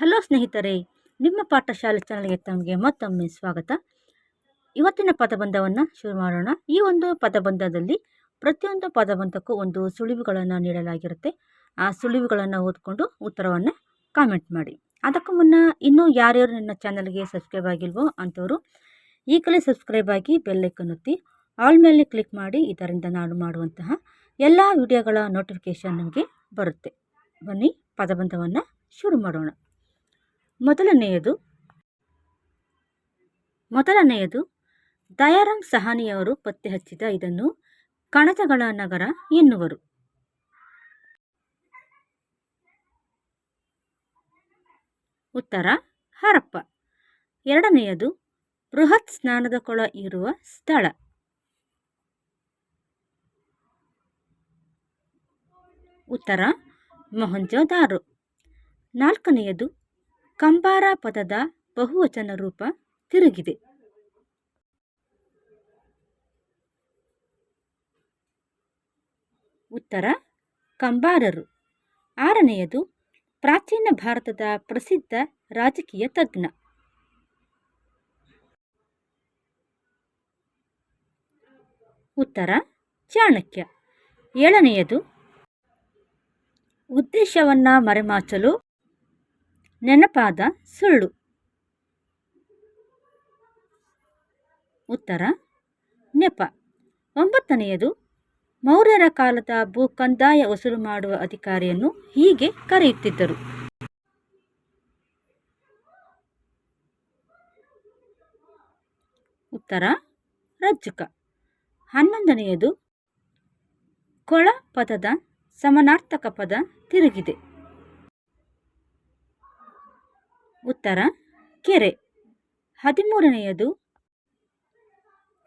Hello ಸ್ನೇಹಿತರೆ, ನಿಮ್ಮ ಪಾಠಶಾಲೆ ಚಾನಲ್ಗೆ ತಮಗೆ ಮತ್ತೊಮ್ಮೆ ಸ್ವಾಗತ. ಇವತ್ತಿನ ಪದಬಂಧವನ್ನು ಶುರು ಮಾಡೋಣ. ಈ ಒಂದು ಪದಬಂಧದಲ್ಲಿ ಪ್ರತಿಯೊಂದು ಪದಬಂಧಕ್ಕೂ ಒಂದು ಸುಳಿವುಗಳನ್ನು ನೀಡಲಾಗಿರುತ್ತೆ. ಆ ಸುಳಿವುಗಳನ್ನು ಓದ್ಕೊಂಡು ಉತ್ತರವನ್ನು ಕಾಮೆಂಟ್ ಮಾಡಿ. ಅದಕ್ಕೂ ಮುನ್ನ ಇನ್ನೂ ಯಾರ್ಯಾರು ನನ್ನ ಚಾನಲ್ಗೆ ಸಬ್ಸ್ಕ್ರೈಬ್ ಆಗಿಲ್ವೋ ಅಂಥವರು ಈಗಲೇ ಸಬ್ಸ್ಕ್ರೈಬ್ ಆಗಿ ಬೆಲ್ಲೈಕನ್ ಒತ್ತಿ, ಆಲ್ ಮೇಲೆ ಕ್ಲಿಕ್ ಮಾಡಿ, ಇದರಿಂದ ನಾನು ಮಾಡುವಂತಹ ಎಲ್ಲ ವಿಡಿಯೋಗಳ ನೋಟಿಫಿಕೇಷನ್ ನಿಮಗೆ ಬರುತ್ತೆ. ಬನ್ನಿ, ಪದಬಂಧವನ್ನು ಶುರು ಮಾಡೋಣ. ಮೊದಲನೆಯದು. ಮೊದಲನೆಯದು ದಯಾರಾಮ್ ಸಹಾನಿಯವರು ಪತ್ತೆ ಹಚ್ಚಿದ ಇದನ್ನು ಕಣಜಗಳ ನಗರ ಎನ್ನುವರು. ಉತ್ತರ, ಹರಪ್ಪ. ಎರಡನೆಯದು, ಬೃಹತ್ ಸ್ನಾನದ ಕೊಳ ಇರುವ ಸ್ಥಳ. ಉತ್ತರ, ಮೊಹಂಜೋದಾರೋ. ನಾಲ್ಕನೆಯದು ಕಂಬಾರ ಪದದ ಬಹುವಚನ ರೂಪ ತಿರುಗಿದೆ. ಉತ್ತರ, ಕಂಬಾರರು. ಆರನೆಯದು, ಪ್ರಾಚೀನ ಭಾರತದ ಪ್ರಸಿದ್ಧ ರಾಜಕೀಯ ತಜ್ಞ. ಉತ್ತರ, ಚಾಣಕ್ಯ. ಏಳನೆಯದು, ಉದ್ದೇಶವನ್ನು ಮರೆಮಾಚಲು ನೆನಪಾದ ಸುಳ್ಳು. ಉತ್ತರ, ನೆಪ. ಒಂಬತ್ತನೆಯದು, ಮೌರ್ಯರ ಕಾಲದ ಭೂ ಕಂದಾಯ ವಸೂಲು ಮಾಡುವ ಅಧಿಕಾರಿಯನ್ನು ಹೀಗೆ ಕರೆಯುತ್ತಿದ್ದರು. ಉತ್ತರ, ರಜ್ಜುಕ. ಹನ್ನೊಂದನೆಯದು, ಕೊಳ ಪದದ ಸಮನಾರ್ಥಕ ಪದ ತಿರುಗಿದೆ. ಉತ್ತರ, ಕೆರೆ. ಹದಿಮೂರನೆಯದು,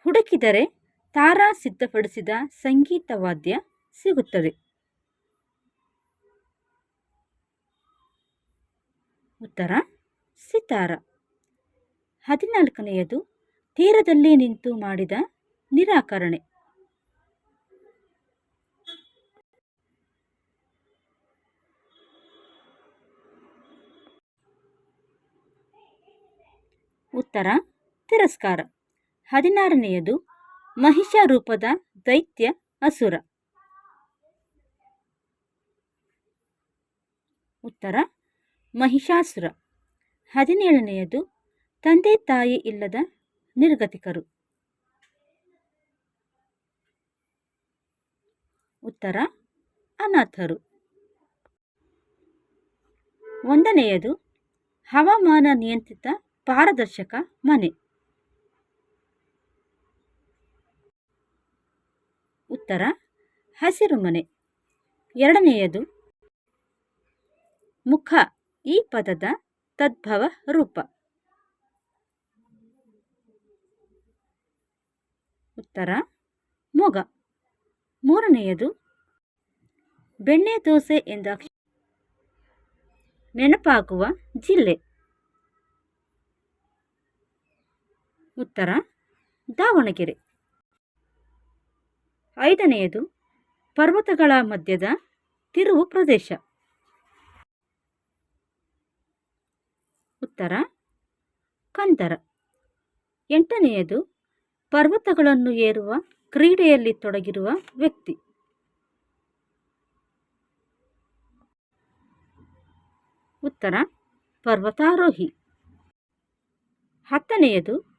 ಹುಡುಕಿದರೆ ತಾರಾ ಸಿದ್ಧಪಡಿಸಿದ ಸಂಗೀತ ವಾದ್ಯ ಸಿಗುತ್ತದೆ. ಉತ್ತರ, ಸಿತಾರ. ಹದಿನಾಲ್ಕನೆಯದು, ತೀರದಲ್ಲಿ ನಿಂತು ಮಾಡಿದ ನಿರಾಕರಣೆ. ಉತ್ತರ, ತಿರಸ್ಕಾರ. ಹದಿನಾರನೆಯದು ಮಹಿಷ ರೂಪದ ದೈತ್ಯ ಅಸುರ. ಉತ್ತರ, ಮಹಿಷಾಸುರ. ಹದಿನೇಳನೆಯದು, ತಂದೆ ತಾಯಿ ಇಲ್ಲದ ನಿರ್ಗತಿಕರು. ಉತ್ತರ, ಅನಾಥರು. ಒಂದನೆಯದು, ಹವಾಮಾನ ನಿಯಂತ್ರಿತ ಪಾರದರ್ಶಕ ಮನೆ. ಉತ್ತರ, ಹಸಿರು ಮನೆ. ಎರಡನೆಯದು, ಮುಖ, ಈ ಪದದ ತದ್ಭವ ರೂಪ. ಉತ್ತರ, ಮೊಗ. ಮೂರನೆಯದು, ಬೆಣ್ಣೆ ದೋಸೆ ಎಂದ ನೆನಪಾಗುವ ಜಿಲ್ಲೆ. ಉತ್ತರ, ದಾವಣಗೆರೆ. ಐದನೆಯದು, ಪರ್ವತಗಳ ಮಧ್ಯದ ತಿರುವು ಪ್ರದೇಶ. ಉತ್ತರ, ಕಂದರ. ಎಂಟನೆಯದು, ಪರ್ವತಗಳನ್ನು ಏರುವ ಕ್ರೀಡೆಯಲ್ಲಿ ತೊಡಗಿರುವ ವ್ಯಕ್ತಿ. ಉತ್ತರ, ಪರ್ವತಾರೋಹಿ. ಹತ್ತನೆಯದು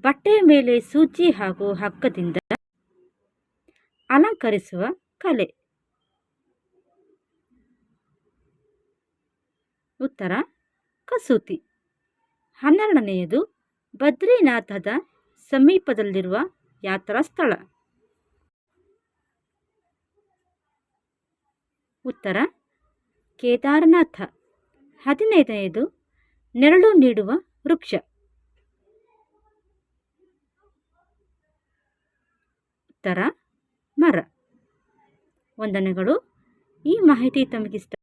ಬಟ್ಟೆಯ ಮೇಲೆ ಸೂಜಿ ಹಾಗೂ ಹಗ್ಗದಿಂದ ಅಲಂಕರಿಸುವ ಕಲೆ. ಉತ್ತರ, ಕಸೂತಿ. ಹನ್ನೆರಡನೆಯದು ಬದ್ರಿನಾಥದ ಸಮೀಪದಲ್ಲಿರುವ ಯಾತ್ರಾ ಸ್ಥಳ. ಉತ್ತರ, ಕೇದಾರನಾಥ. ಹದಿನೈದನೆಯದು ನೆರಳು ನೀಡುವ ವೃಕ್ಷ. ಉತ್ತರ ಮರ. ವಂದನೆಗಳು. ಈ ಮಾಹಿತಿ ತಮಗಿಷ್ಟ.